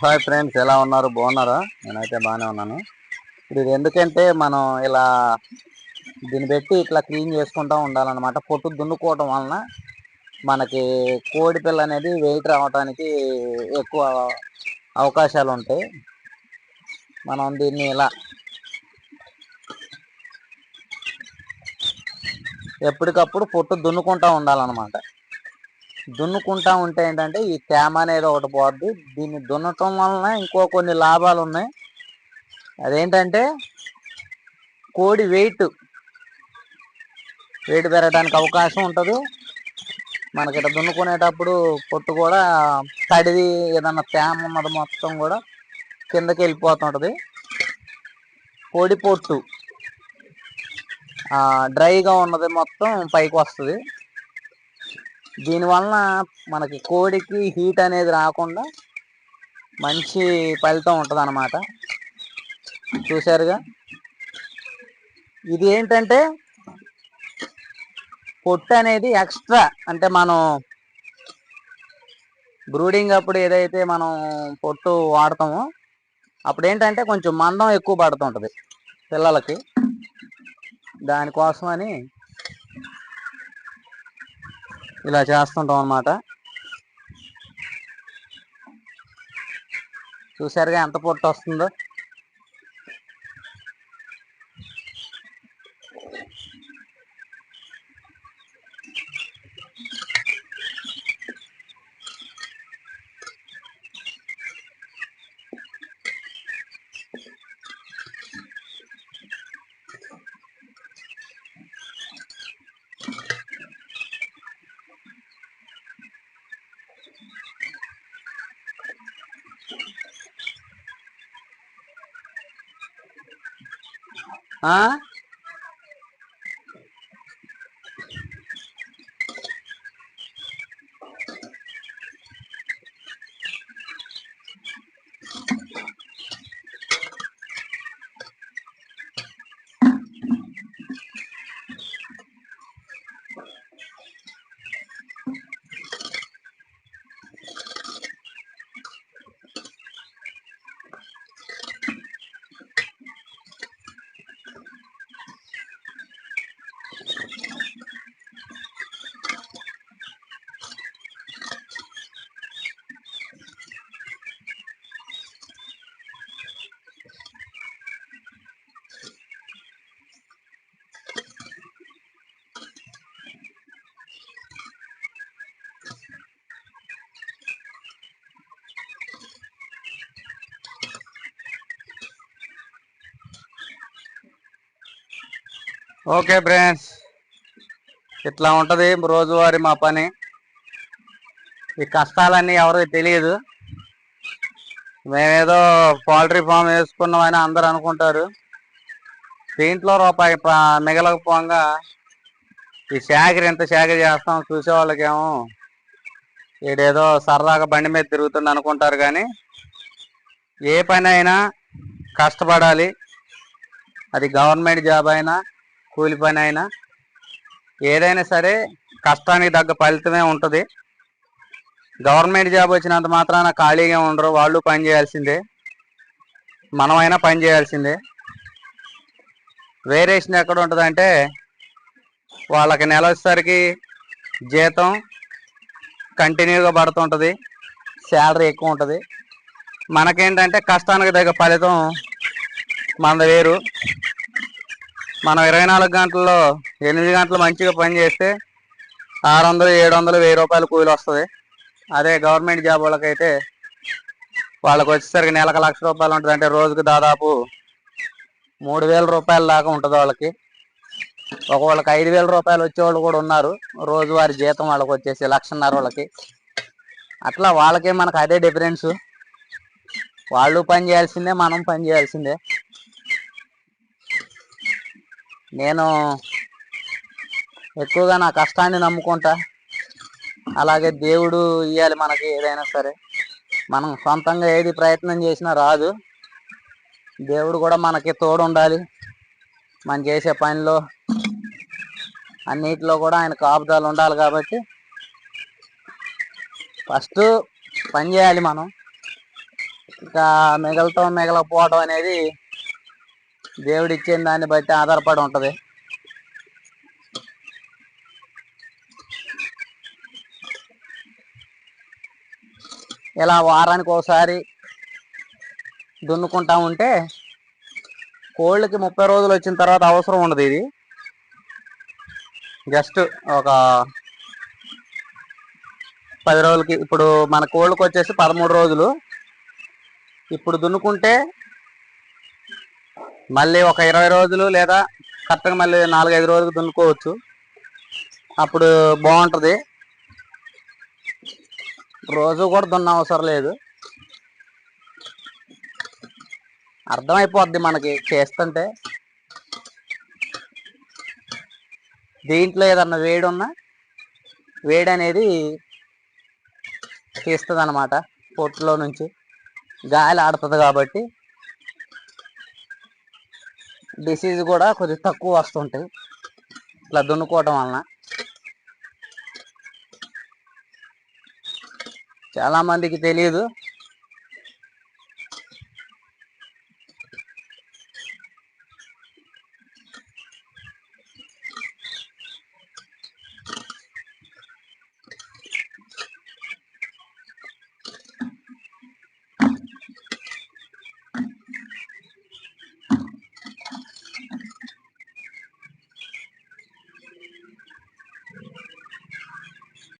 Hi friends ఎలా ఉన్నారు? బాగున్నారా? నేనైతే బాగానే ఉన్నాను. ఇప్పుడు ఇది ఎందుకంటే మనం ఇలా దీన్ని పెట్టి ఇట్లా క్లీన్ చేసుకుంటూ ఉండాలన్నమాట. పొట్టు దున్నుకోవటం వలన మనకి కోడి పిల్ల అనేది వెయిట్ రావడానికి ఎక్కువ అవకాశాలు ఉంటాయి. మనం దీన్ని ఇలా ఎప్పటికప్పుడు పొట్టు దున్నుకుంటూ ఉండాలన్నమాట. దున్నుకుంటా ఉంటే ఏంటంటే ఈ తేమ అనేది ఒకటి పోద్ది. దీన్ని దున్నటం వలన ఇంకో కొన్ని లాభాలు ఉన్నాయి. అదేంటంటే కోడి వెయిట్ వెయిట్ పెరగడానికి అవకాశం ఉంటుంది. మనకి ఇట్లా దున్నుకునేటప్పుడు పొట్టు కూడా తడిది ఏదన్నా తేమ ఉన్నది మొత్తం కూడా కిందకి వెళ్ళిపోతుంటుంది కోడి పొట్టు డ్రైగా ఉన్నది మొత్తం పైకి వస్తుంది. దీనివలన మనకి కోడికి హీట్ అనేది రాకుండా మంచి ఫలితం ఉంటుంది అన్నమాట చూశారుగా? ఇది ఏంటంటే పొట్టు అనేది ఎక్స్ట్రా అంటే మనం బ్రూడింగ్ అప్పుడు ఏదైతే మనం పొట్టు వాడతామో అప్పుడు ఏంటంటే కొంచెం మందం ఎక్కువ పడుతుంటుంది పిల్లలకి. దానికోసమని ఇలా చేస్తుంటాం అన్నమాట. చూసారుగా ఎంత పొట్టు వస్తుందో. 啊？ఓకే ఫ్రెండ్స్. ఇట్లా ఉంటుంది రోజువారీ మా పని. ఈ కష్టాలన్నీ ఎవరికి తెలియదు. మేమేదో పౌల్ట్రీ ఫామ్ వేసుకున్నామని అందరు అనుకుంటారు. దీంట్లో రూపాయి మిగలకపోగా ఈ శాఖరి ఎంత శాఖరి చేస్తాం చూసేవాళ్ళకేమో వాళ్ళకేమో ఈడేదో సరదాగా బండి మీద తిరుగుతుంది అనుకుంటారు కానీ ఏ పని అయినా కష్టపడాలి. అది గవర్నమెంట్ జాబ్ అయినా కూలి పని అయినా ఏదైనా సరే కష్టానికి తగ్గ ఫలితమే ఉంటుంది. గవర్నమెంట్ జాబ్ వచ్చినంత మాత్రాన ఖాళీగా ఉండరు. వాళ్ళు పని చేయాల్సిందే. మనమైనా పని చేయాల్సిందే. వేరియేషన్ ఎక్కడ ఉంటుందంటే వాళ్ళకి నెల వచ్చేసరికి జీతం కంటిన్యూగా పడుతుంటుంది. శాలరీ ఎక్కువ ఉంటుంది. మనకేంటంటే కష్టానికి తగ్గ ఫలితం మనది వేరు. మనం ఇరవై నాలుగు గంటల్లో ఎనిమిది గంటలు మంచిగా పని చేస్తే ఆరు వందలు ఏడు వందలు వెయ్యి రూపాయలు కూలి వస్తుంది. అదే గవర్నమెంట్ జాబ్ వాళ్ళకైతే వాళ్ళకి వచ్చేసరికి నెలకు లక్ష రూపాయలు ఉంటుంది. అంటే రోజుకి దాదాపు మూడు వేల రూపాయల దాకా ఉంటుంది వాళ్ళకి. ఒకళ్ళకి ఐదు వేల రూపాయలు వచ్చేవాళ్ళు కూడా ఉన్నారు. రోజువారి జీతం వాళ్ళకి వచ్చేసి లక్షన్నర వాళ్ళకి. అట్లా వాళ్ళకే మనకు అదే డిఫరెన్స్ వాళ్ళు పని చేయాల్సిందే మనం పని చేయాల్సిందే. నేను ఎక్కువగా నా కష్టాన్ని నమ్ముకుంటా. అలాగే దేవుడు ఇవ్వాలి మనకి ఏదైనా సరే. మనం సొంతంగా ఏది ప్రయత్నం చేసినా రాదు. దేవుడు కూడా మనకి తోడు ఉండాలి మనం చేసే పనిలో అన్నిటిలో కూడా ఆయన కాపుదాలు ఉండాలి కాబట్టి ఫస్ట్ పని చేయాలి మనం. ఇంకా మిగలటం మిగలకపోవడం అనేది దేవుడు ఇచ్చిన దాన్ని బట్టి ఆధారపడి ఉంటుంది. ఇలా వారానికి ఒకసారి దున్నుకుంటా ఉంటే కోళ్ళకి ముప్పై రోజులు వచ్చిన తర్వాత అవసరం ఉండదు ఇది. జస్ట్ ఒక పది రోజులకి ఇప్పుడు మన కోళ్ళకి వచ్చేసి పదమూడు రోజులు. ఇప్పుడు దున్నుకుంటే మళ్ళీ ఒక ఇరవై రోజులు లేదా కరెక్ట్గా మళ్ళీ నాలుగైదు రోజులు దున్నుకోవచ్చు. అప్పుడు బాగుంటుంది. రోజు కూడా దున్న అవసరం లేదు. అర్థమైపోద్ది మనకి చేస్తుంటే. దీంట్లో ఏదన్నా వేడి ఉన్నా వేడి అనేది తీస్తుంది అనమాట పొట్టులో నుంచి గాలి ఆడుతుంది కాబట్టి డిసీజ్ కూడా కొద్దిగా తక్కువ వస్తుంటాయి. ఇట్లా దున్నుకోవటం వలన. చాలా మందికి తెలియదు.